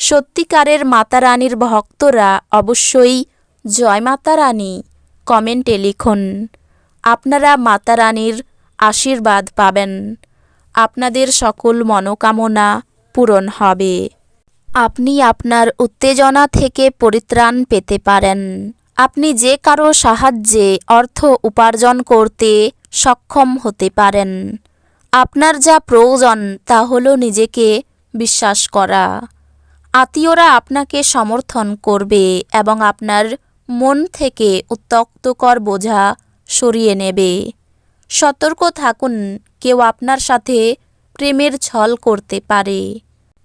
সত্যিকারের মাতা রানীর ভক্তরা অবশ্যই জয় মাতা রানী কমেন্টে লিখুন। আপনারা মাতা রানীর আশীর্বাদ পাবেন। আপনাদের সকল মনোকামনা পূরণ হবে। আপনি আপনার উত্তেজনা থেকে পরিত্রাণ পেতে পারেন। আপনি যে কারও সাহায্যে অর্থ উপার্জন করতে সক্ষম হতে পারেন। আপনার যা প্রয়োজন তা হলো নিজেকে বিশ্বাস করা। আত্মীয়রা আপনাকে সমর্থন করবে এবং আপনার মন থেকে উত্তক্তকর বোঝা সরিয়ে নেবে। সতর্ক থাকুন, কেউ আপনার সাথে প্রেমের ছল করতে পারে।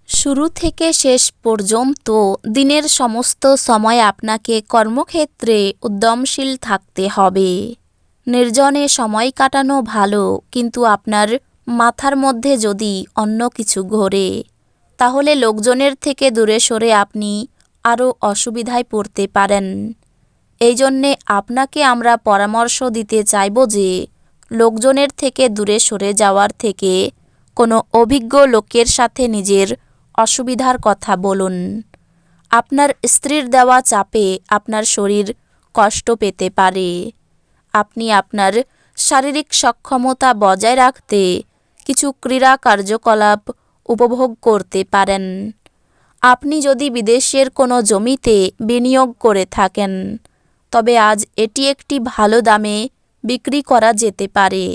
শুরু থেকে শেষ পর্যন্ত দিনের সমস্ত সময় আপনাকে কর্মক্ষেত্রে উদ্যমশীল থাকতে হবে। নির্জনে সময় কাটানো ভালো, কিন্তু আপনার মাথার মধ্যে যদি অন্য কিছু ঘোরে তাহলে লোকজনের থেকে দূরে সরে আপনি আরও অসুবিধায় পড়তে পারেন। এই জন্যে আপনাকে আমরা পরামর্শ দিতে চাইব যে, লোকজনের থেকে দূরে সরে যাওয়ার থেকে কোনো অভিজ্ঞ লোকের সাথে নিজের অসুবিধার কথা বলুন। আপনার স্ত্রীর দেওয়া চাপে আপনার শরীর কষ্ট পেতে পারে। আপনি আপনার শারীরিক সক্ষমতা বজায় রাখতে কিছু ক্রীড়া কার্যকলাপ উপভোগ করতে পারেন। আপনি যদি বিদেশের কোনো জমিতে বিনিয়োগ করে থাকেন, তবে আজ এটি একটি ভালো দামে বিক্রি করা যেতে পারে,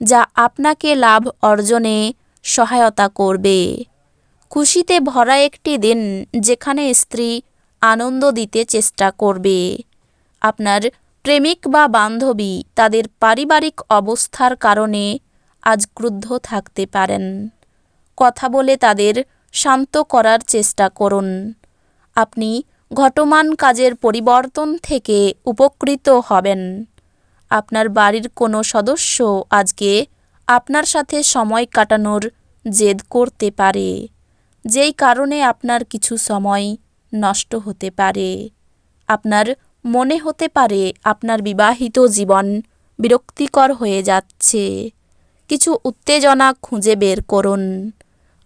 যা আপনাকে লাভ অর্জনে সহায়তা করবে। খুশিতে ভরা একটি দিন যেখানে স্ত্রী আনন্দ দিতে চেষ্টা করবে। আপনার প্রেমিক বা বান্ধবী তাদের পারিবারিক অবস্থার কারণে আজ ক্রুদ্ধ থাকতে পারেন। কথা বলে তাদের শান্ত করার চেষ্টা করুন। আপনি ঘটমান কাজের পরিবর্তন থেকে উপকৃত হবেন। আপনার বাড়ির কোনো সদস্য আজকে আপনার সাথে সময় কাটানোর জেদ করতে পারে, যেই কারণে আপনার কিছু সময় নষ্ট হতে পারে। আপনার মনে হতে পারে আপনার বিবাহিত জীবন বিরক্তিকর হয়ে যাচ্ছে। কিছু উত্তেজনা খুঁজে বের করুন।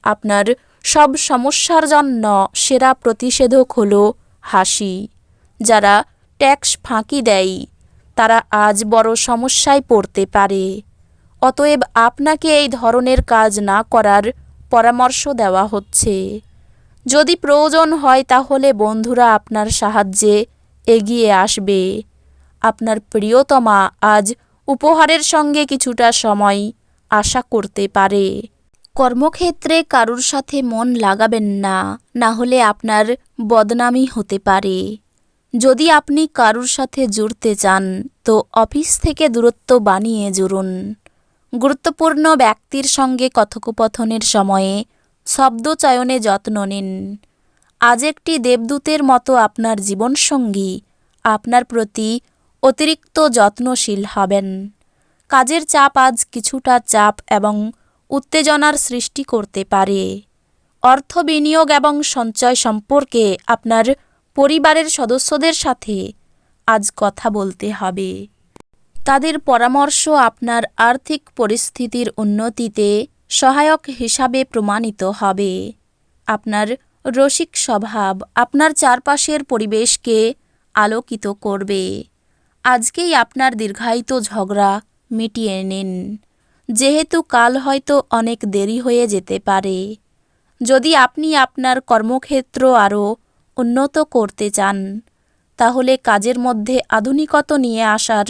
আপনার সব সমস্যার জন্য সেরা প্রতিষেধক হলো হাসি। যারা ট্যাক্স ফাঁকি দেয়, তারা আজ বড় সমস্যায় পড়তে পারে। অতএব আপনাকে এই ধরনের কাজ না করার পরামর্শ দেওয়া হচ্ছে। যদি প্রয়োজন হয় তাহলে বন্ধুরা আপনার সাহায্যে এগিয়ে আসবে। আপনার প্রিয়তমা আজ উপহারের সঙ্গে কিছুটা সময় আশা করতে পারে। কর্মক্ষেত্রে কারুর সাথে মন লাগাবেন না না হলে আপনার বদনামি হতে পারে। যদি আপনি কারুর সাথে জুড়তে চান, তো অফিস থেকে দূরত্ব বানিয়ে জুড়ুন। গুরুত্বপূর্ণ ব্যক্তির সঙ্গে কথোপকথনের সময়ে শব্দ চয়নে যত্ন নিন। আজ একটি দেবদূতের মতো আপনার জীবনসঙ্গী, আপনার প্রতি অতিরিক্ত যত্নশীল হবেন। কাজের চাপ আজ কিছুটা চাপ এবং উত্তেজনার সৃষ্টি করতে পারে। অর্থ বিনিয়োগ এবং সঞ্চয় সম্পর্কে আপনার পরিবারের সদস্যদের সাথে আজ কথা বলতে হবে। তাদের পরামর্শ আপনার আর্থিক পরিস্থিতির উন্নতিতে সহায়ক হিসাবে প্রমাণিত হবে। আপনার রসিক স্বভাব আপনার চারপাশের পরিবেশকে আলোকিত করবে। আজকেই আপনার দীর্ঘায়িত ঝগড়া মিটিয়ে নিন। যেহেতু কাল হয়তো অনেক দেরি হয়ে যেতে পারে। যদি আপনি আপনার কর্মক্ষেত্র আরও উন্নত করতে চান, তাহলে কাজের মধ্যে আধুনিকতা নিয়ে আসার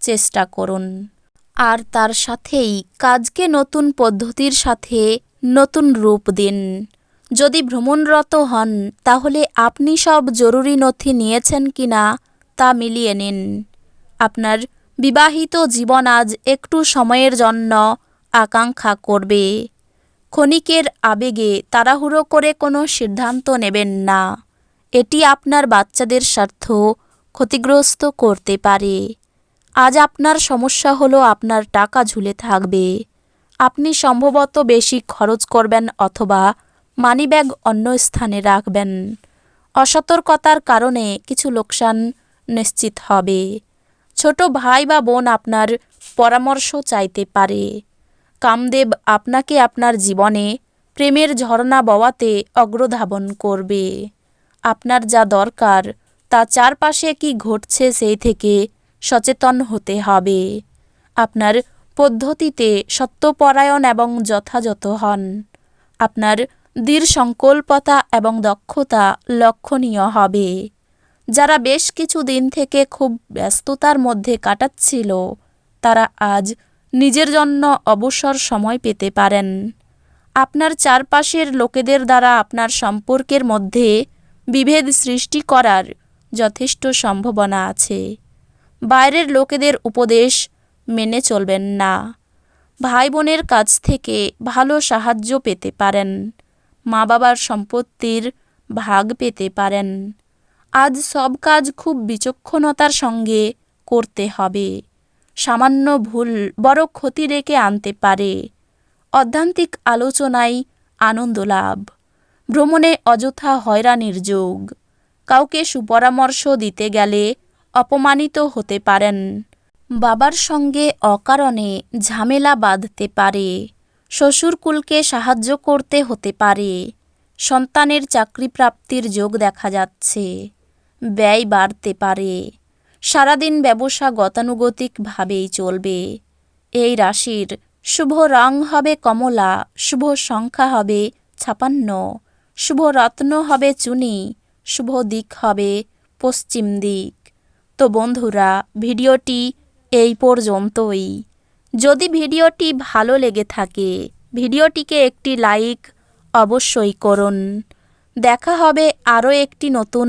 চেষ্টা করুন। আর তার সাথেই কাজকে নতুন পদ্ধতির সাথে নতুন রূপ দিন। যদি ভ্রমণরত হন, তাহলে আপনি সব জরুরি নথি নিয়েছেন কিনা তা মিলিয়ে নিন। আপনার বিবাহিত জীবন আজ একটু সময়ের জন্য আকাঙ্ক্ষা করবে। ক্ষণিকের আবেগে তাড়াহুড়ো করে কোনো সিদ্ধান্ত নেবেন না। এটি আপনার বাচ্চাদের স্বার্থ ক্ষতিগ্রস্ত করতে পারে। আজ আপনার সমস্যা হলো আপনার টাকা ঝুলে থাকবে। আপনি সম্ভবত বেশি খরচ করবেন অথবা মানিব্যাগ অন্য স্থানে রাখবেন। অসতর্কতার কারণে কিছু লোকসান নিশ্চিত হবে। ছোট ভাই বা বোন আপনার পরামর্শ চাইতে পারে। কামদেব আপনাকে আপনার জীবনে প্রেমের ঝর্ণা বওয়াতে অগ্রধাবন করবে। আপনার যা দরকার, তা চারপাশে কি ঘটছে সেই থেকে সচেতন হতে হবে। আপনার পদ্ধতিতে সত্যপরায়ণ এবং যথাযথ হন। আপনার দৃঢ় সংকল্পতা এবং দক্ষতা লক্ষণীয় হবে। যারা বেশ কিছু দিন থেকে খুব ব্যস্ততার মধ্যে কাটাচ্ছিল, তারা আজ নিজের জন্য অবসর সময় পেতে পারেন। আপনার চারপাশের লোকেদের দ্বারা আপনার সম্পর্কের মধ্যে বিভেদ সৃষ্টি করার যথেষ্ট সম্ভাবনা আছে। বাইরের লোকেদের উপদেশ মেনে চলবেন না। ভাই বোনের কাছ থেকে ভালো সাহায্য পেতে পারেন। মা বাবার সম্পত্তির ভাগ পেতে পারেন। আজ সব কাজ খুব বিচক্ষণতার সঙ্গে করতে হবে। সামান্য ভুল বড় ক্ষতি রেখে আনতে পারে। অধ্যান্তিক আলোচনায় আনন্দ লাভ। ভ্রমণে অযথা হয়রানির যোগ। কাউকে সুপরামর্শ দিতে গেলে অপমানিত হতে পারেন। বাবার সঙ্গে অকারণে ঝামেলা বাঁধতে পারে। শ্বশুরকুলকে সাহায্য করতে হতে পারে। সন্তানের চাকরি প্রাপ্তির যোগ দেখা যাচ্ছে। ব্যয় বাড়তে পারে। সারাদিন ব্যবসা গতানুগতিকভাবেই চলবে। এই রাশির শুভ রং হবে কমলা, শুভ সংখ্যা হবে ছাপান্ন, শুভ রত্ন হবে চুনি, শুভ দিক হবে পশ্চিম দিক। তো বন্ধুরা, ভিডিওটি এই পর্যন্তই। যদি ভিডিওটি ভালো লেগে থাকে, ভিডিওটিকে একটি লাইক অবশ্যই করুন। দেখা হবে আরও একটি নতুন